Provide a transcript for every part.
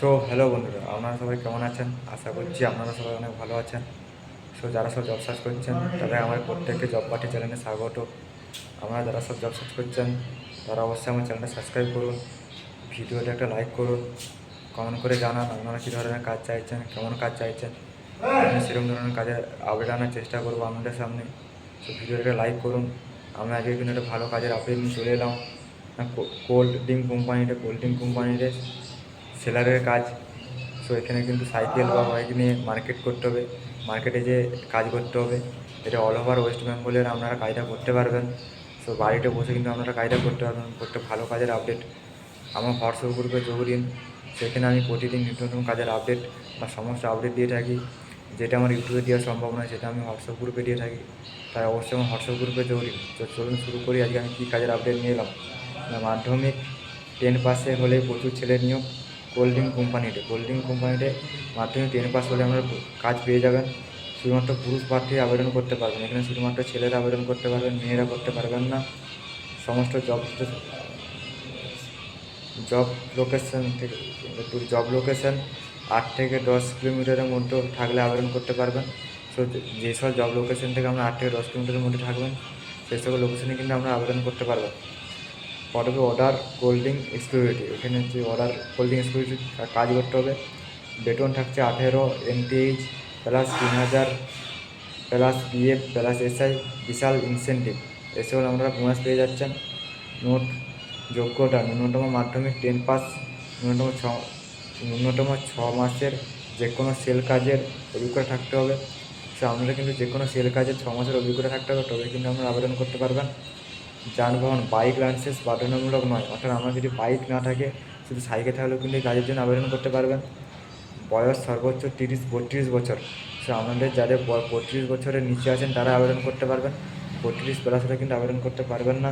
So hello বন্ধুরা, আপনারা সবাই কেমন আছেন? আশা করছি আপনারা সবাই অনেক ভালো আছেন। সো যারা সব জব সার্চ করছেন, তাদের আমার প্রত্যেককে জব পার্টি চ্যানেলে স্বাগত। আপনারা যারা সব জব সার্চ করছেন, তারা অবশ্যই আমার চ্যানেলটা সাবস্ক্রাইব করুন। ভিডিওটা একটা লাইক করুন। কমেন্ট করে জানান, আপনারা কী ধরনের কাজ চাইছেন, কেমন কাজ চাইছেন। আমি সেরকম ধরনের কাজে আপডেট আনার চেষ্টা করব আপনাদের সামনে। সো ভিডিওটা লাইক করুন। আমরা আজকে কিন্তু একটা ভালো কাজের আপডেট নিয়ে চলে এলাম। কোল্ড ড্রিঙ্ক কোম্পানিতে কোল্ড ড্রিঙ্ক কোম্পানিতে সেলারের কাজ। সো এখানে কিন্তু সাইকেল বা বাইক নিয়ে মার্কেট করতে হবে। মার্কেটে যে কাজ করতে হবে, এটা অল ওভার ওয়েস্ট বেঙ্গলের আপনারা কাজটা করতে পারবেন। সো বাড়িতে বসে কিন্তু আপনারা কাজটা করতে পারবেন, করতে ভালো কাজের আপডেট আমার হোয়াটসঅ্যাপ গ্রুপে যোগ দিন। সেখানে আমি প্রতিদিন নতুন নতুন কাজের আপডেট বা সমস্ত আপডেট দিয়ে থাকি। যেটা আমার ইউটিউবে দেওয়া সম্ভব নয়, সেটা আমি হোয়াটসঅ্যাপ গ্রুপে দিয়ে থাকি। তাই অবশ্যই আমার হোয়াটসঅ্যাপ গ্রুপে যোগ দিন। তো চলুন শুরু করি। আজকে আমি কী কাজের আপডেট নিয়ে এলাম? মাধ্যমিক টেন পাসে হলে প্রচুর ছেলে নিয়োগ। ড্রিঙ্ক কোম্পানিতে কোল্ড কোম্পানিতে মাধ্যমিক টেন পাস হলে আমরা কাজ পেয়ে যাবেন। শুধুমাত্র পুরুষ প্রার্থী আবেদন করতে পারবেন। এখানে শুধুমাত্র ছেলেরা আবেদন করতে পারবেন, মেয়েরা করতে পারবেন না। সমস্ত জব জব লোকেশন থেকে জব লোকেশন আট থেকে দশ কিলোমিটারের মধ্যে থাকলে আবেদন করতে পারবেন। সো যেসব জব লোকেশন থেকে আমরা আট থেকে দশ কিলোমিটারের মধ্যে থাকবেন, সেই সকল লোকেশনে কিন্তু আমরা আবেদন করতে পারবেন পটবে অর্ডার কোল্ড এক্সক্লুসিভিটি এখানে হচ্ছে অর্ডার কোল্ড ড্রিঙ্ক কাজ করতে হবে। বেতন থাকছে আঠেরো এমটিএইচ প্লাস তিন হাজার প্লাস বিএফ প্লাস এসআই বিশাল ইনসেন্টিভ এসেও আপনারা বোনাস পেয়ে যাচ্ছেন। নোট যোগ্যতা ন্যূনতম মাধ্যমিক টেন পাস ন্যূনতম ছ ন্যূনতম ছ মাসের যে কোনো সেল কাজের অভিজ্ঞতা থাকতে হবে। সো আপনারা কিন্তু যে কোনো সেল কাজের ছ মাসের অভিজ্ঞতা থাকতে হবে। তবে কিন্তু আপনারা আবেদন করতে পারবেন। যানবাহন বাইক লাইসেন্স বাধ্যতামূলক নয়। অর্থাৎ আমার যদি বাইক না থাকে, শুধু সাইকেল থাকলেও কিন্তু কাজের জন্য আবেদন করতে পারবেন। বয়স সর্বোচ্চ তিরিশ, বত্রিশ বছর। সো আমাদের যাদের বত্রিশ বছরের নিচে আছেন, তারা আবেদন করতে পারবেন। বত্রিশ প্লাস হলে কিন্তু আবেদন করতে পারবেন না।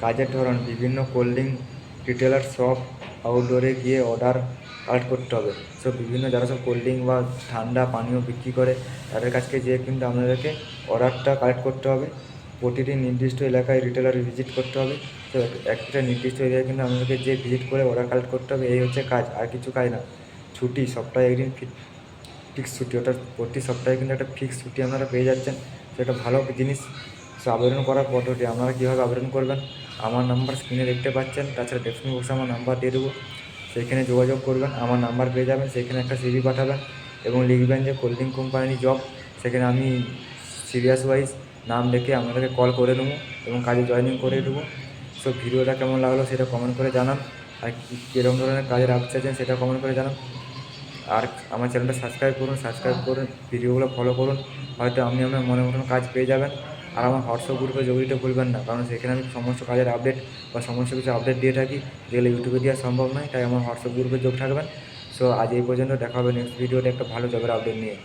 কাজের ধরন, বিভিন্ন কোল্ড ড্রিঙ্ক রিটেলার শপ আউটডোরে গিয়ে অর্ডার কালেক্ট করতে হবে। সো বিভিন্ন যারা সব কোল্ড ড্রিঙ্ক বা ঠান্ডা পানীয় বিক্রি করে, তাদের কাছকে যেয়ে কিন্তু আপনাদেরকে অর্ডারটা কালেক্ট করতে হবে। প্রতিটি নির্দিষ্ট এলাকায় রিটেলার ভিজিট করতে হবে। তো একটা নির্দিষ্ট এরিয়ায় কিন্তু আপনাদেরকে যে ভিজিট করে অর্ডার কালেক্ট করতে হবে, এই হচ্ছে কাজ, আর কিছু কাজ না। ছুটি, সপ্তাহে একদিন ফিক্স ছুটি, অর্থাৎ প্রতি সপ্তাহে কিন্তু একটা ফিক্স ছুটি আপনারা পেয়ে যাচ্ছেন। সেটা ভালো জিনিস। সো আবেদন করার পদ্ধতি, আপনারা কীভাবে আবেদন করবেন? আমার নাম্বার স্ক্রিনে দেখতে পাচ্ছেন, তাছাড়া ডেসক্রিপশন বক্সে আমার নাম্বার দিয়ে দেবো। সেইখানে যোগাযোগ করবেন, আমার নাম্বার পেয়ে যাবেন সেখানে একটা সিভি পাঠাবেন এবং লিখবেন যে কোল্ড কোম্পানি জব সেখানে আমি সিরিয়াস ওয়াইজ নাম লিখে আপনাদেরকে কল করে নেব এবং কাজে জয়েনিং করে দেবো সো ভিডিওটা কেমন লাগল সেটা কমেন্ট করে জানান। আর কীরকম ধরনের কাজের আপডেট চাইছেন সেটা কমেন্ট করে জানান। আর আমার চ্যানেলটা সাবস্ক্রাইব করুন সাবস্ক্রাইব করুন, ভিডিওগুলো ফলো করুন। হয়তো আপনি আপনার মনে মতন কাজ পেয়ে যাবেন। আর আমার হোয়াটসঅ্যাপ গ্রুপে যোগ দিতে ভুলবেন না, কারণ সেখানে আমি সমস্ত কাজের আপডেট বা সমস্ত কিছু আপডেট দিয়ে থাকি। যেগুলো ইউটিউবে দেওয়া সম্ভব নয়, তাই আমার হোয়াটসঅ্যাপ গ্রুপে যোগ থাকবেন। সো আজ এই পর্যন্ত দেখা হবে নেক্সট ভিডিওটা একটা ভালো জবের আপডেট নিয়ে।